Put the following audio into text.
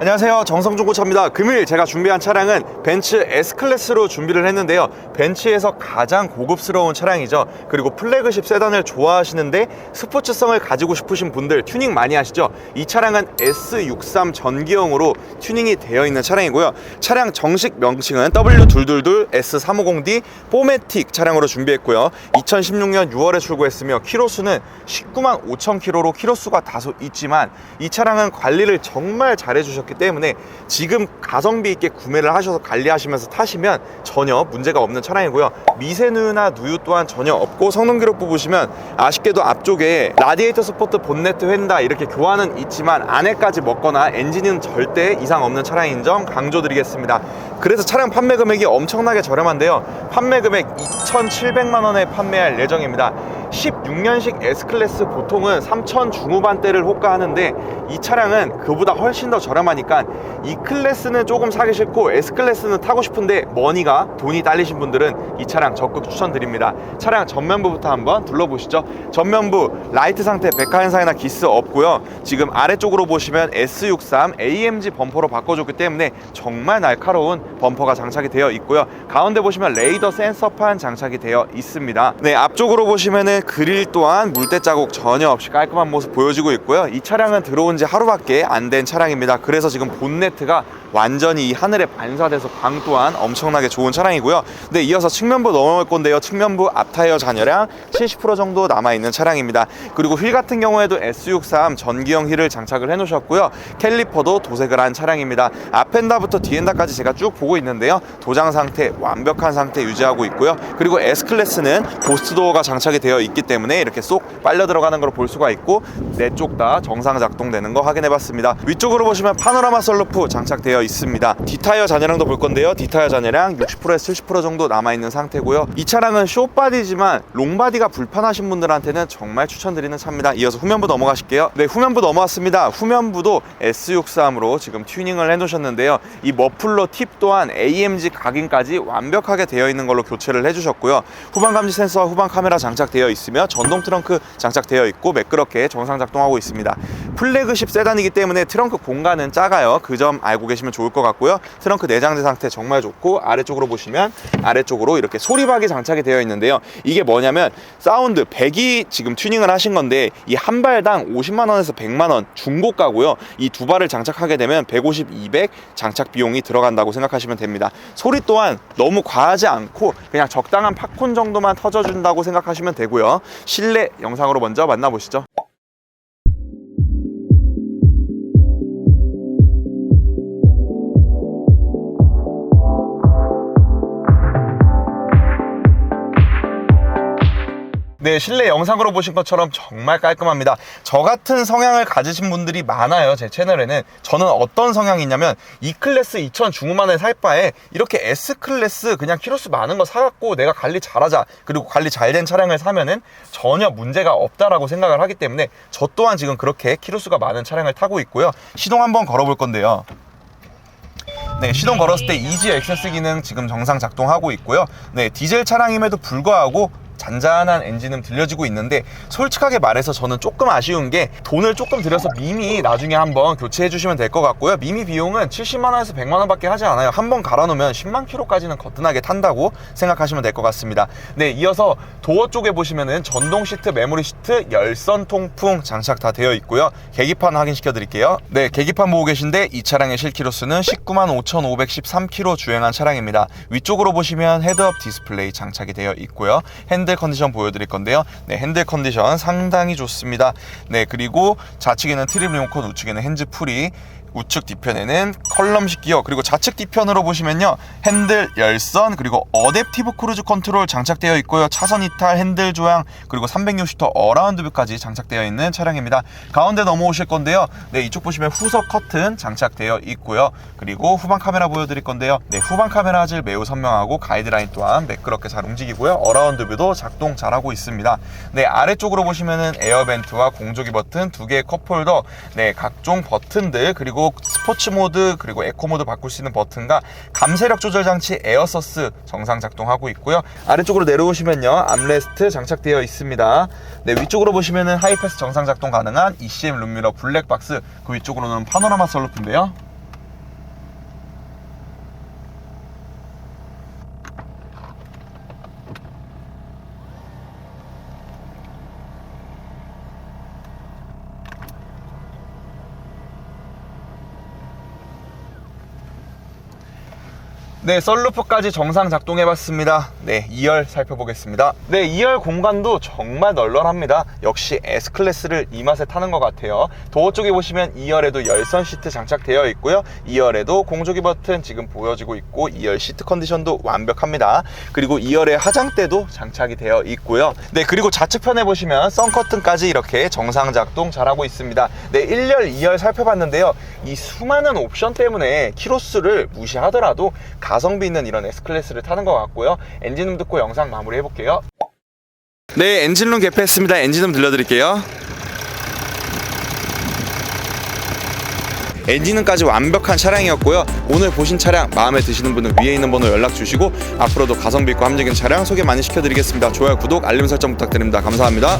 안녕하세요. 정성중고차입니다. 금일 제가 준비한 차량은 벤츠 S클래스로 준비를 했는데요. 벤츠에서 가장 고급스러운 차량이죠. 그리고 플래그십 세단을 좋아하시는데 스포츠성을 가지고 싶으신 분들 튜닝 많이 하시죠? 이 차량은 S63 전기형으로 튜닝이 되어 있는 차량이고요. 차량 정식 명칭은 W222 S350D 포매틱 차량으로 준비했고요. 2016년 6월에 출고했으며 키로수는 19만 5천 킬로로 키로수가 다소 있지만 이 차량은 관리를 정말 잘해주셨 기 때문에 지금 가성비 있게 구매를 하셔서 관리하시면서 타시면 전혀 문제가 없는 차량이고요. 미세누유나 누유 또한 전혀 없고 성능 기록 보시면 아쉽게도 앞쪽에 라디에이터 스포트 본네트 휀다 이렇게 교환은 있지만 안에까지 먹거나 엔진은 절대 이상 없는 차량인 점 강조드리겠습니다. 그래서 차량 판매 금액이 엄청나게 저렴한데요. 판매 금액 2,700만 원에 판매할 예정입니다 16년식 S클래스 보통은 3천 중후반대를 호가하는데 이 차량은 그보다 훨씬 더 저렴하니까 이 클래스는 조금 사기 싫고 S클래스는 타고 싶은데 머니가 돈이 딸리신 분들은 이 차량 적극 추천드립니다. 차량 전면부부터 한번 둘러보시죠. 전면부 라이트 상태 백화 현상이나 기스 없고요. 지금 아래쪽으로 보시면 S63 AMG 범퍼로 바꿔줬기 때문에 정말 날카로운 범퍼가 장착이 되어 있고요. 가운데 보시면 레이더 센서판 장착이 되어 있습니다. 네 앞쪽으로 보시면은 그릴 또한 물때 자국 전혀 없이 깔끔한 모습 보여지고 있고요. 이 차량은 들어온 지 하루밖에 안 된 차량입니다. 그래서 지금 본네트가 완전히 이 하늘에 반사돼서 광 또한 엄청나게 좋은 차량이고요. 네 이어서 측면부 넘어갈 건데요. 측면부 앞 타이어 잔여량 70% 정도 남아있는 차량입니다. 그리고 휠 같은 경우에도 S63 전기형 휠을 장착을 해 놓으셨고요. 캘리퍼도 도색을 한 차량입니다. 앞엔다부터 뒤엔다까지 제가 쭉 보고 있는데요. 도장 상태 완벽한 상태 유지하고 있고요. 그리고 S클래스는 고스트 도어가 장착이 되어 있기 때문에 이렇게 쏙 빨려 들어가는 걸 볼 수가 있고 네 쪽 다 정상 작동되는 거 확인해 봤습니다. 위쪽으로 보시면 파노라마 썰루프 장착되어 있습니다. 뒷타이어 잔여량도 볼 건데요. 뒷타이어 잔여량 60%에서 70% 정도 남아있는 상태고요. 이 차량은 숏바디지만 롱바디가 불편하신 분들한테는 정말 추천드리는 차입니다. 이어서 후면부 넘어가실게요. 네 후면부 넘어왔습니다. 후면부도 S63으로 지금 튜닝을 해 놓으셨는데요. 이 머플러 팁 또한 AMG 각인까지 완벽하게 되어 있는 걸로 교체를 해 주셨고요. 후방 감지 센서와 후방 카메라 장착되어 있으며 전동 트렁크 장착되어 있고 매끄럽게 정상 작동하고 있습니다 플래그십 세단이기 때문에 트렁크 공간은 작아요. 그 점 알고 계시면 좋을 것 같고요. 트렁크 내장재 상태 정말 좋고 아래쪽으로 보시면 아래쪽으로 이렇게 소리박이 장착이 되어 있는데요. 이게 뭐냐면 사운드 100이 지금 튜닝을 하신 건데 이 한 발당 50만 원에서 100만 원 중고가고요. 이 두 발을 장착하게 되면 150, 200 장착 비용이 들어간다고 생각하시면 됩니다. 소리 또한 너무 과하지 않고 그냥 적당한 팝콘 정도만 터져준다고 생각하시면 되고요. 실내 영상으로 먼저 만나보시죠 네, 실내 영상으로 보신 것처럼 정말 깔끔합니다. 저 같은 성향을 가지신 분들이 많아요, 제 채널에는. 저는 어떤 성향이냐면, E 클래스 2000 중후반에 살 바에 이렇게 S 클래스 그냥 키로수 많은 거 사갖고 내가 관리 잘하자. 그리고 관리 잘 된 차량을 사면은 전혀 문제가 없다라고 생각을 하기 때문에 저 또한 지금 그렇게 키로수가 많은 차량을 타고 있고요. 시동 한번 걸어볼 건데요. 네, 시동 걸었을 때 이지 액세스 기능 지금 정상 작동하고 있고요. 네, 디젤 차량임에도 불구하고 잔잔한 엔진음 들려지고 있는데 솔직하게 말해서 저는 조금 아쉬운 게 돈을 조금 들여서 미미 나중에 한번 교체해 주시면 될 것 같고요. 미미 비용은 70만 원에서 100만 원밖에 하지 않아요. 한 번 갈아 놓으면 10만 킬로까지는 거뜬하게 탄다고 생각하시면 될 것 같습니다. 네 이어서 도어 쪽에 보시면은 전동 시트 메모리 시트 열선 통풍 장착 다 되어 있고요. 계기판 확인시켜 드릴게요. 네 계기판 보고 계신데 이 차량의 실키로수는 19만 5,513km 주행한 차량입니다. 위쪽으로 보시면 헤드업 디스플레이 장착이 되어 있고요. 핸들 컨디션 보여드릴 건데요. 네, 핸들 컨디션 상당히 좋습니다. 네, 그리고 좌측에는 트립 리모컨, 우측에는 핸즈 풀이, 우측 뒤편에는 컬럼식 기어 그리고 좌측 뒤편으로 보시면요. 핸들 열선 그리고 어댑티브 크루즈 컨트롤 장착되어 있고요. 차선 이탈 핸들 조향 그리고 360도 어라운드 뷰까지 장착되어 있는 차량입니다. 가운데 넘어오실 건데요. 네 이쪽 보시면 후석 커튼 장착되어 있고요. 그리고 후방 카메라 보여드릴 건데요. 네 후방 카메라 질 매우 선명하고 가이드라인 또한 매끄럽게 잘 움직이고요. 어라운드 뷰도 작동 잘하고 있습니다. 네 아래쪽으로 보시면은 에어벤트와 공조기 버튼 두 개의 컵홀더 네 각종 버튼들 그리고 스포츠 모드 그리고 에코 모드 바꿀 수 있는 버튼과 감세력 조절 장치 에어서스 정상 작동하고 있고요. 아래쪽으로 내려오시면요. 암레스트 장착되어 있습니다. 네 위쪽으로 보시면은 하이패스 정상 작동 가능한 ECM 룸미러 블랙박스 그 위쪽으로는 파노라마 썰루프인데요 네, 썰루프까지 정상 작동해봤습니다. 네, 2열 살펴보겠습니다. 네, 2열 공간도 정말 널널합니다. 역시 S클래스를 이 맛에 타는 것 같아요. 도어 쪽에 보시면 2열에도 열선 시트 장착되어 있고요. 2열에도 공조기 버튼 지금 보여지고 있고 2열 시트 컨디션도 완벽합니다. 그리고 2열에 화장대도 장착이 되어 있고요. 네, 그리고 좌측편에 보시면 썬커튼까지 이렇게 정상 작동 잘하고 있습니다. 네, 1열, 2열 살펴봤는데요. 이 수많은 옵션 때문에 키로수를 무시하더라도 가성비 있는 이런 S클래스를 타는 것 같고요. 엔진음 듣고 영상 마무리 해볼게요. 네, 엔진룸 개폐했습니다. 엔진음 들려드릴게요. 엔진음까지 완벽한 차량이었고요. 오늘 보신 차량 마음에 드시는 분은 위에 있는 번호 연락 주시고 앞으로도 가성비 있고 합리적인 차량 소개 많이 시켜드리겠습니다. 좋아요, 구독, 알림 설정 부탁드립니다. 감사합니다.